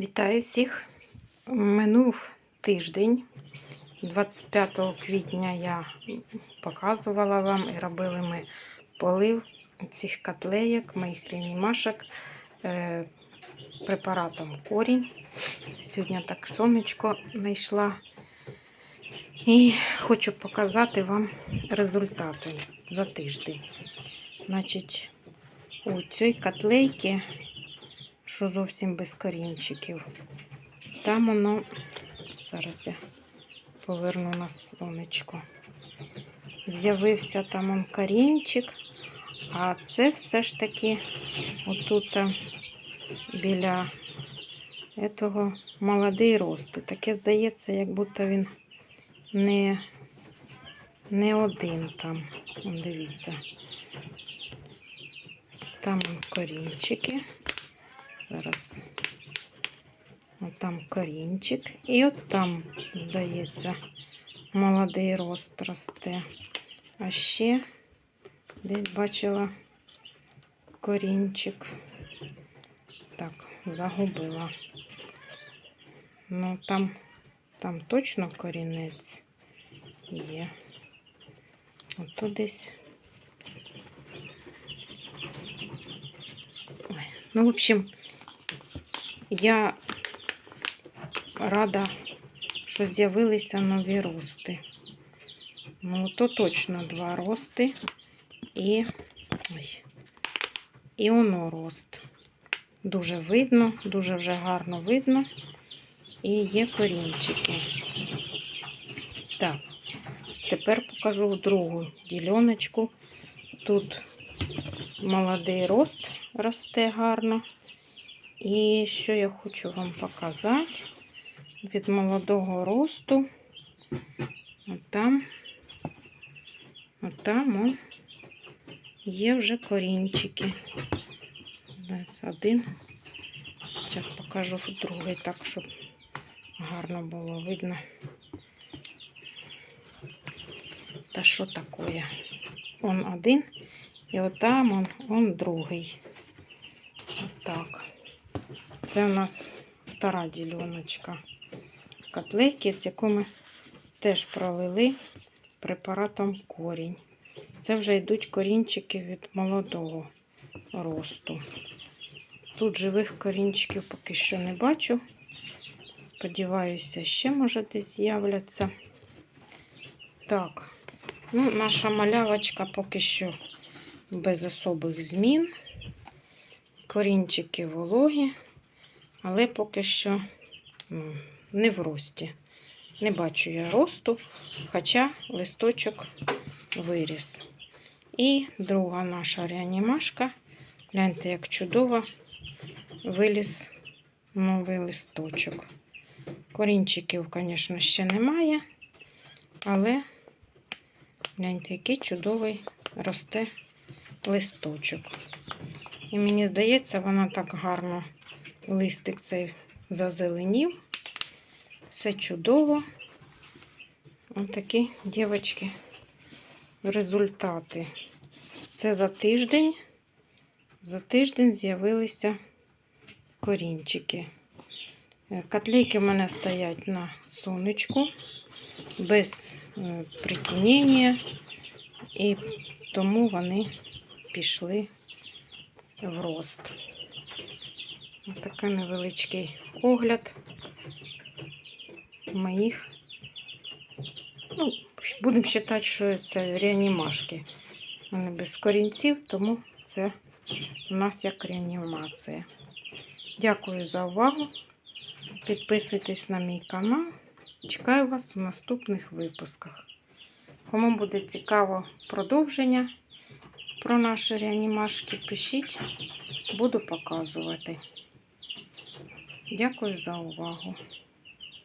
Вітаю всіх. Минув тиждень. 25 квітня я показувала вам і робили ми полив цих котлеєк, моїх рівнімашок е, препаратом корінь. Сьогодні так сонечко знайшла. І хочу показати вам результати за тиждень. Значить, у цій котлейці що зовсім без корінчиків. Там воно, зараз я поверну на сонечко. З'явився там он корінчик, а це все ж таки отут біля этого молодий рост. Таке здається, як будто він не, не один там. Дивіться. Там корінчики. Зараз от там корінчик. І от там, здається, молодий рост росте. А ще десь бачила корінчик. Так, загубила. Ну, там, там точно корінець є. Ото десь. Ой, ну, в общем, я рада, що з'явилися нові рости. Ну, то точно два рости і ой, і воно рост. Дуже видно, дуже вже гарно видно. І є корінчики. Так, тепер покажу другу діляночку. Тут молодий рост росте гарно. І що я хочу вам показати від молодого росту. Отам, отам он є вже корінчики. Ось один. Зараз покажу другий так, щоб гарно було видно. Та що таке? Он один, і отам он, он другий. Отак. Це у нас втора діляночка котлейки, яку ми теж пролили препаратом корінь. Це вже йдуть корінчики від молодого росту. Тут живих корінчиків поки що не бачу. Сподіваюся, ще, може, десь з'являться. Так, ну, наша малявочка поки що без особих змін. Корінчики вологі але поки що не в рості. Не бачу я росту, хоча листочок виріс. І друга наша реанімашка. Гляньте, як чудово виліз новий листочок. Корінчиків, звісно, ще немає, але гляньте, який чудовий росте листочок. І мені здається, вона так гарно Листик цей зазеленів. Все чудово. Ось такі, дівчатки, результати. Це за тиждень. За тиждень з'явилися корінчики. Е, котлейки в мене стоять на сонечку, без е, притінення, і тому вони пішли в рост. Такий невеличкий огляд моїх. Ну, Будемо вважати, що це реанімашки. Вони без корінців, тому це у нас як реанімація. Дякую за увагу. Підписуйтесь на мій канал. Чекаю вас у наступних випусках. Кому буде цікаво продовження про наші реанімашки, пишіть, буду показувати. Дякую за увагу.